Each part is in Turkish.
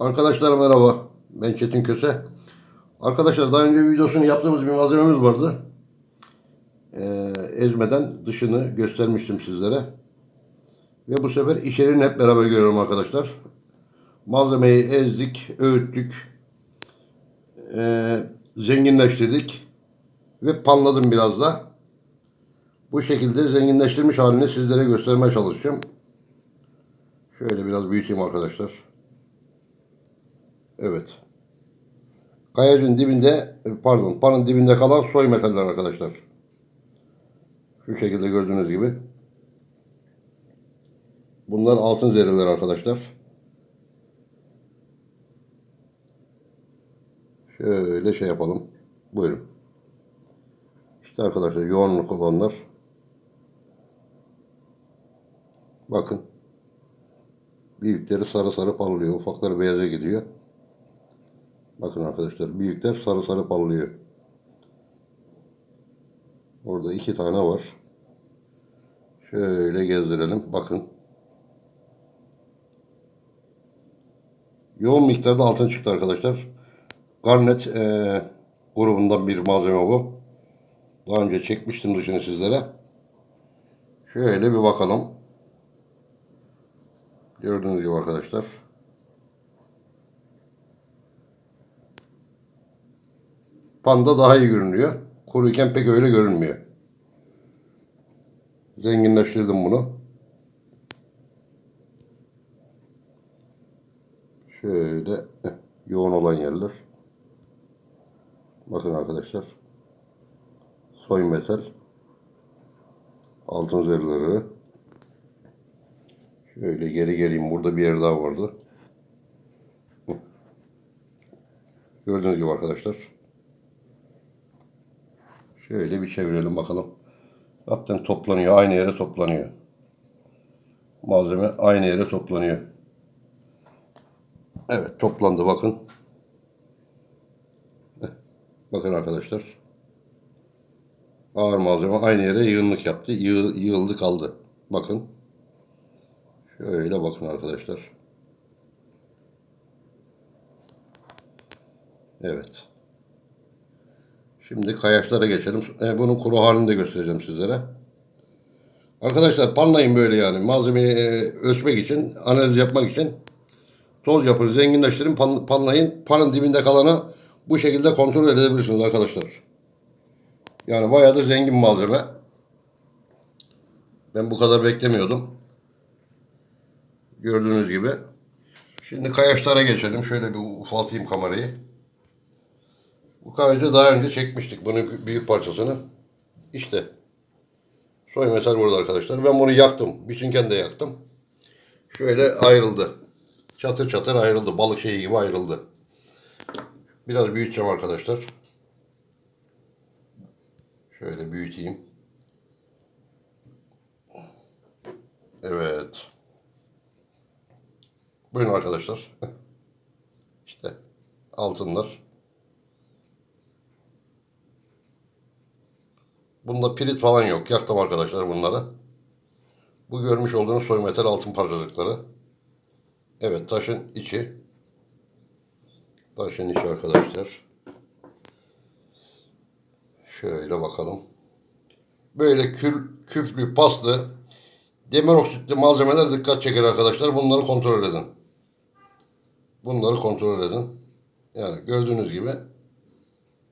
Arkadaşlar merhaba. Ben Çetin Köse. Arkadaşlar daha önce videosunu yaptığımız bir malzememiz vardı. Ee, ezmeden dışını göstermiştim sizlere. Ve bu sefer içeriğini hep beraber görüyorum arkadaşlar. Malzemeyi ezdik, öğüttük. ee, zenginleştirdik. Ve panladım biraz da. Bu şekilde zenginleştirmiş halini sizlere göstermeye çalışacağım. Şöyle biraz büyüteyim arkadaşlar. Evet. Kayacın dibinde, pardon, panın dibinde kalan soy metaller arkadaşlar. Şu şekilde gördüğünüz gibi. Bunlar altın zerreler arkadaşlar. Şöyle şey yapalım. Buyurun. İşte arkadaşlar yoğunluk olanlar. Bakın. Büyükleri sarı sarı parlıyor. Ufakları beyaza gidiyor. Bakın arkadaşlar büyükler sarı sarı parlıyor. Orada iki tane var. Şöyle gezdirelim. Bakın. Yoğun miktarda altın çıktı arkadaşlar. Garnet eee, grubundan bir malzeme bu. Daha önce çekmiştim dışını sizlere. Şöyle bir bakalım. Gördüğünüz gibi arkadaşlar. Panda daha iyi görünüyor. Kuruyken pek öyle görünmüyor. Zenginleştirdim bunu. Şöyle heh, yoğun olan yerler. Bakın arkadaşlar. Soy metal. Altın zırhları. Şöyle geri geleyim. Burada bir yer daha vardı. Gördüğünüz gibi arkadaşlar. Şöyle bir çevirelim bakalım. Zaten toplanıyor. Aynı yere toplanıyor. Malzeme aynı yere toplanıyor. Evet toplandı bakın. Bakın arkadaşlar. Ağır malzeme aynı yere yığınlık yaptı. Yığ, yığıldı kaldı. Bakın. Şöyle bakın arkadaşlar. Evet. Şimdi kayaçlara geçelim. E, bunun kuru halini de göstereceğim sizlere. Arkadaşlar panlayın böyle yani. Malzemeyi e, ölçmek için, analiz yapmak için toz yapın, zenginleştirin, pan, panlayın. Panın dibinde kalanı bu şekilde kontrol edebilirsiniz arkadaşlar. Yani bayağı da zengin malzeme. Ben bu kadar beklemiyordum. Gördüğünüz gibi. Şimdi kayaçlara geçelim. Şöyle bir ufaltayım kamerayı. Bu kayacı daha önce çekmiştik. Bunun büyük parçasını. İşte. Soy metal burada arkadaşlar. Ben bunu yaktım. Bütünken de yaktım. Şöyle ayrıldı. Çatır çatır ayrıldı. Balık şeyi gibi ayrıldı. Biraz büyüteceğim arkadaşlar. Şöyle büyüteyim. Evet. Buyurun arkadaşlar. İşte altınlar. Bunda pirit falan yok. Yaktım arkadaşlar bunları. Bu görmüş olduğunuz soy metal altın parçacıkları. Evet taşın içi. Taşın içi arkadaşlar. Şöyle bakalım. Böyle kül, küflü, paslı, demir oksitli malzemeler dikkat çeker arkadaşlar. Bunları kontrol edin. Bunları kontrol edin. Yani gördüğünüz gibi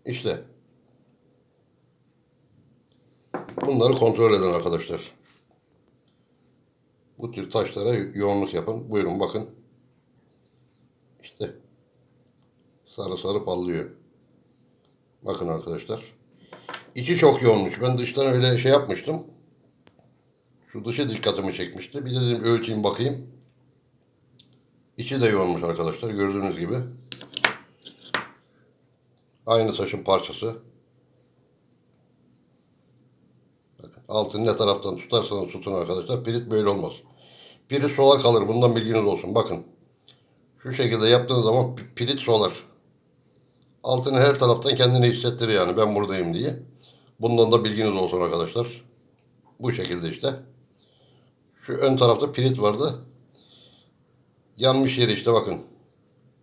işte bunları kontrol edin arkadaşlar. Bu tür taşlara yoğunluk yapın. Buyurun bakın. İşte sarı sarı parlıyor. Bakın arkadaşlar. İçi çok yoğunmuş. Ben dıştan öyle şey yapmıştım. Şu dışı dikkatimi çekmişti. Bir de dedim öğüteyim bakayım. İçi de yoğunmuş arkadaşlar. Gördüğünüz gibi. Aynı taşın parçası. Bakın, altını ne taraftan tutarsanız tutun arkadaşlar. Pirit böyle olmaz. Pirit solar kalır. Bundan bilginiz olsun. Bakın. Şu şekilde yaptığınız zaman pi- pirit solar. Altını her taraftan kendini hissettirir yani ben buradayım diye. Bundan da bilginiz olsun arkadaşlar. Bu şekilde işte. Şu ön tarafta pirit vardı. Yanmış yeri işte bakın.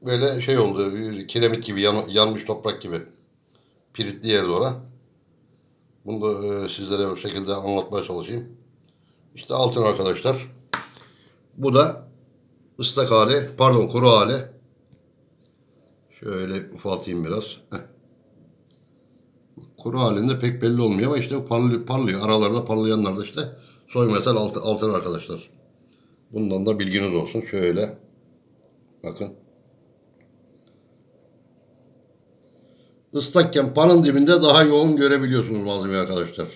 böyle şey oldu. Kiremit gibi yan- yanmış toprak gibi. Piritli yerde ora. Bunu da e, sizlere o şekilde anlatmaya çalışayım. İşte altın arkadaşlar. Bu da ıslak hali, pardon kuru hali. Şöyle ufaltayım biraz. Heh. Kuru halinde pek belli olmuyor ama işte parlıyor. parlıyor. Aralarda parlayanlar da işte soy metal altın, altın arkadaşlar. Bundan da bilginiz olsun. Şöyle. Bakın. Islakken panın dibinde daha yoğun görebiliyorsunuz malzemeyi arkadaşlar.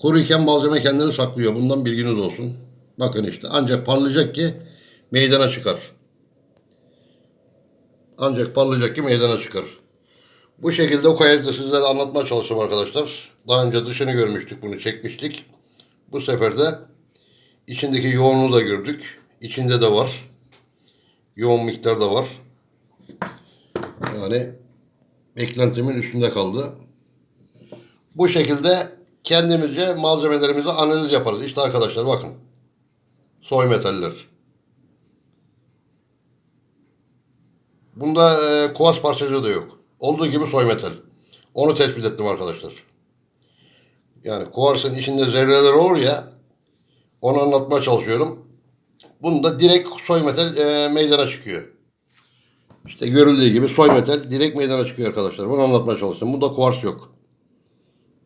Kuruyken malzeme kendini saklıyor. Bundan bilginiz olsun. Bakın işte ancak parlayacak ki meydana çıkar. Ancak parlayacak ki meydana çıkar. Bu şekilde o kayayı da sizlere anlatmaya çalıştım arkadaşlar. Daha önce dışını görmüştük, bunu çekmiştik. Bu sefer de içindeki yoğunluğu da gördük. İçinde de var. Yoğun miktar da var. Yani beklentimin üstünde kaldı. Bu şekilde kendimizce malzemelerimizi analiz yaparız. İşte arkadaşlar bakın. Soy metaller. Bunda e, kuars parçacığı da yok. Olduğu gibi soy metal. Onu tespit ettim arkadaşlar. Yani kuarsın içinde zerreler olur ya onu anlatmaya çalışıyorum. Bunda direkt soy metal e, meydana çıkıyor. İşte görüldüğü gibi soy metal direkt meydana çıkıyor arkadaşlar. Bunu anlatmaya çalıştım. Bunda kuars yok.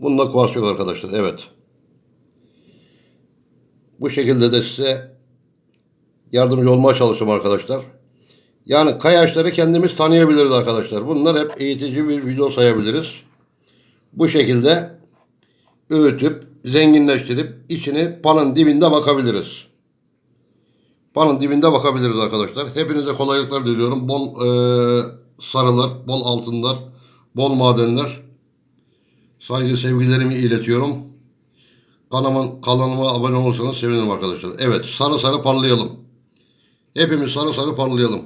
Bunda kuars yok arkadaşlar. Evet. Bu şekilde de size yardımcı olmaya çalıştım arkadaşlar. Yani kayaçları kendimiz tanıyabiliriz arkadaşlar. Bunlar hep eğitici bir video sayabiliriz. Bu şekilde öğütüp, zenginleştirip içini panın dibinde bakabiliriz. Panın dibinde bakabiliriz arkadaşlar. Hepinize kolaylıklar diliyorum. Bol e, sarılar, bol altınlar, bol madenler. Saygı sevgilerimi iletiyorum. Kanalıma, kanalıma abone olursanız sevinirim arkadaşlar. Evet sarı sarı parlayalım. Hepimiz sarı sarı parlayalım.